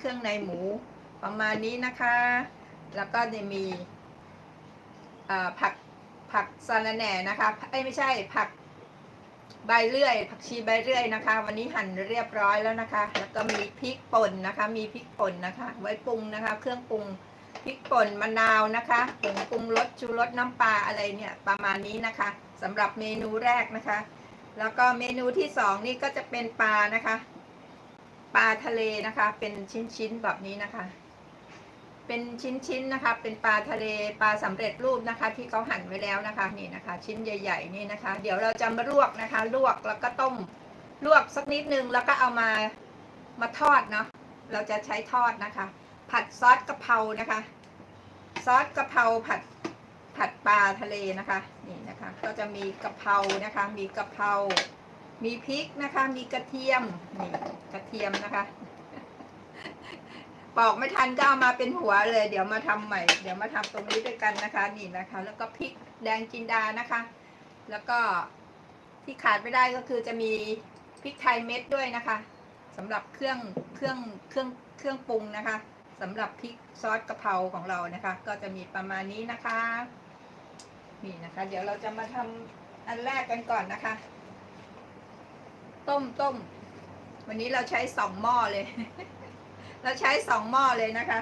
เครื่องในหมูประมาณนี้นะคะ แล้วก็จะมีผักผักสะระแหน่นะคะเอ้ยไม่ใช่ผักใบเลื่อย ผักชีใบเลื่อยนะคะ วันนี้หั่นเรียบร้อยแล้วนะคะ แล้วก็มีพริกป่นนะคะ มีพริกป่นนะคะ ไว้ปรุงนะคะ เครื่องปรุงพริกป่นมะนาวนะคะผงปรุงรสชูรสน้ำปลาอะไรเนี่ยประมาณนี้นะคะสำหรับเมนูแรกนะคะ แล้วก็เมนูที่สองนี่ก็จะเป็นปลานะคะ ทะเลนะคะ เป็นชิ้นๆแบบนี้นะคะ เป็นชิ้นๆนะคะ เป็นปลาทะเลปลาสำเร็จรูปนะคะ ที่เขาหั่นไว้แล้วนะคะนี่นะคะ ชิ้นใหญ่ ๆ นี่นะคะ เดี๋ยวเราจะมาลวกนะคะ ลวกแล้วก็ต้มลวกสักนิดนึงแล้วก็เอามามาทอดเนาะเราจะใช้ทอดนะคะ ผัดซอสกะเพรานะคะ ซอสกะเพราผัดผัดปลาทะเลนะคะนี่นะคะ ก็จะมีกะเพรานะคะ มีกะเพรา มีพริกนะคะ มีกระเทียม นี่กระเทียมนะคะ ปอกไม่ทันก็เอามาเป็นหัวเลย เดี๋ยวมาทำใหม่ เดี๋ยวมาทำตรงนี้ด้วยกันนะคะ นี่นะคะ แล้วก็พริกแดงจินดานะคะ แล้วก็ที่ขาดไม่ได้ก็คือจะมีพริกไทยเม็ดด้วยนะคะสำหรับเครื่องเครื่องเครื่องเครื่องปรุงนะคะสำหรับพริกซอสกะเพราของเรานะคะ ก็จะมีประมาณนี้นะคะ นี่นะคะ เดี๋ยวเราจะมาทำอันแรกกันก่อนนะคะ ต้มต้ม วันนี้เราใช้สองหม้อเลย เราใช้สองหม้อเลยนะคะ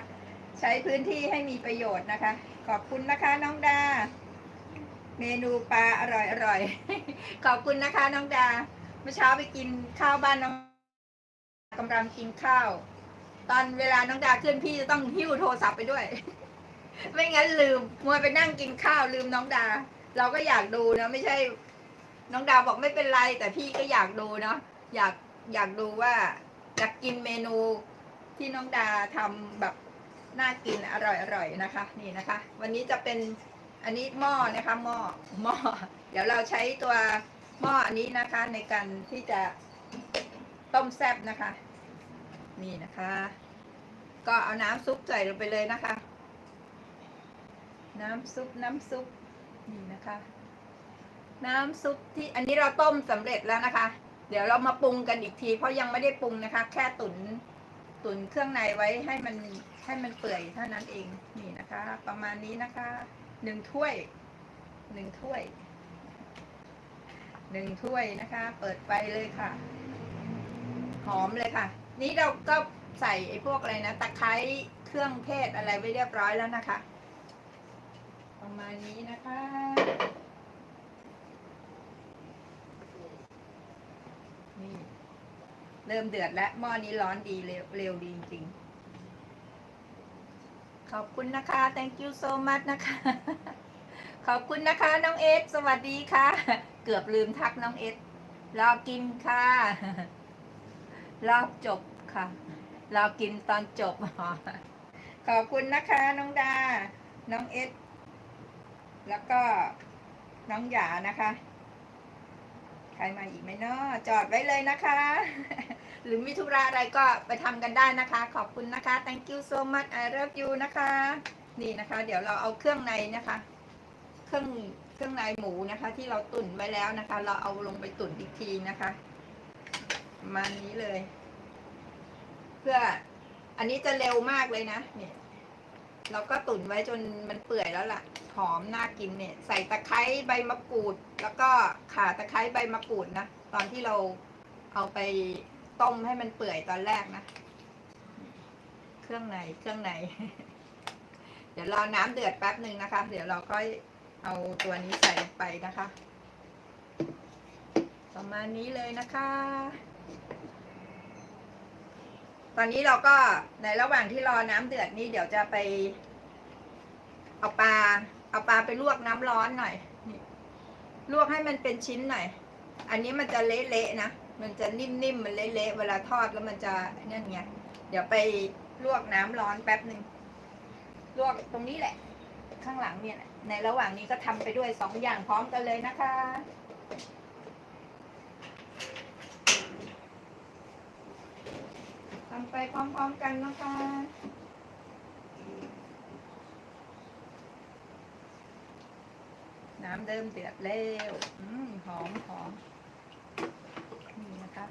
ใช้พื้นที่ให้มีประโยชน์นะคะ ขอบคุณนะคะน้องดา เมนูปลาอร่อยอร่อยขอบคุณนะคะน้องดา เมื่อเช้าไปกินข้าวบ้านน้องกำลังกินข้าว ตอนเวลาน้องดาขึ้นพี่จะต้องหิ้วโทรศัพท์ไปด้วย ไม่งั้นลืมมัวไปนั่งกินข้าวลืมน้องดา เราก็อยากดูนะไม่ใช่ น้องดาวบอกไม่เป็นไร แต่พี่ก็อยากดูเนาะอยากอยากดูว่าอยากกินเมนูที่น้องดาทำแบบน่ากินอร่อยอร่อยนะคะ นี่นะคะ วันนี้จะเป็นอันนี้หม้อนะคะหม้อหม้อเดี๋ยวเราใช้ตัวหม้ออันนี้นะคะในการที่จะต้มแซ่บนะคะ นี่นะคะ ก็เอาน้ำซุปใส่ลงไปเลยนะคะ น้ำซุปน้ำซุปนี่นะคะ น้ำซุปที่อันนี้เราต้มสำเร็จแล้วนะคะ เดี๋ยวเรามาปรุงกันอีกที เพราะยังไม่ได้ปรุงนะคะ แค่ตุนตุนเครื่องในไว้ให้มันให้มันเปื่อยเท่านั้นเองนี่นะคะ ประมาณนี้นะคะหนึ่งถ้วยหนึ่งถ้วยหนึ่งถ้วยนะคะ เปิดไฟเลยค่ะ หอมเลยค่ะ นี่เราก็ใส่ไอ้พวกอะไรนะตะไคร้เครื่องเทศอะไรไว้เรียบร้อยแล้วนะคะ ประมาณนี้นะคะ นี่เริ่มเดือดแล้วหม้อนี้ร้อนดีเร็วเร็วดีจริงๆ ขอบคุณนะคะ thank you so much นะคะ ขอบคุณนะคะ น้องเอสสวัสดีค่ะ เกือบลืมทักน้องเอสรอกินค่ะ รอบจบค่ะ รอกินตอนจบ ขอบคุณนะคะ น้องดา น้องเอสแล้วก็น้องหยานะคะ ใครมาอีกไหมเนาะจอดไว้เลยนะคะ หรือมีธุระอะไรก็ไปทำกันได้นะคะ ขอบคุณนะคะ thank you so much I love you นะคะ นี่นะคะ เดี๋ยวเราเอาเครื่องในนะคะ เครื่องเครื่องในหมูนะคะ ที่เราตุ๋นไว้แล้วนะคะ เราเอาลงไปตุ๋นอีกทีนะคะประมาณนี้เลย เพื่ออันนี้จะเร็วมากเลยนะเนี่ย เราก็ตุ๋นไว้จนมันเปื่อยแล้วล่ะ หอมน่ากินเนี่ย ใส่ตะไคร้ใบมะกรูด แล้วก็ข่าตะไคร้ใบมะกรูดนะ ตอนที่เราเอาไปต้มให้มันเปื่อยตอนแรกนะ เครื่องในเครื่องใน เดี๋ยวรอน้ำเดือดแป๊บหนึ่งนะคะ เดี๋ยวเราก็เอาตัวนี้ใส่ลงไปนะคะ ประมาณนี้เลยนะคะ ตอนนี้เราก็ในระหว่างที่รอน้ำเดือดนี่เดี๋ยวจะไป เอาปลา เอาปลาไปลวกน้ำร้อนหน่อยนี่ลวกให้มันเป็นชิ้นหน่อย อันนี้มันจะเละๆนะ มันจะนิ่มๆ มันเละๆ เวลาทอดแล้วมันจะนั่นไงเดี๋ยวไปลวกน้ำร้อนแป๊บหนึ่ง ลวกตรงนี้แหละ ข้างหลังเนี่ย ในระหว่างนี้ก็ทำไปด้วยสองอย่างพร้อมกันเลยนะคะทำไปพร้อมๆกันนะคะ น้ำเริ่มเดือดแล้วอหอมหอมนี่นะคะ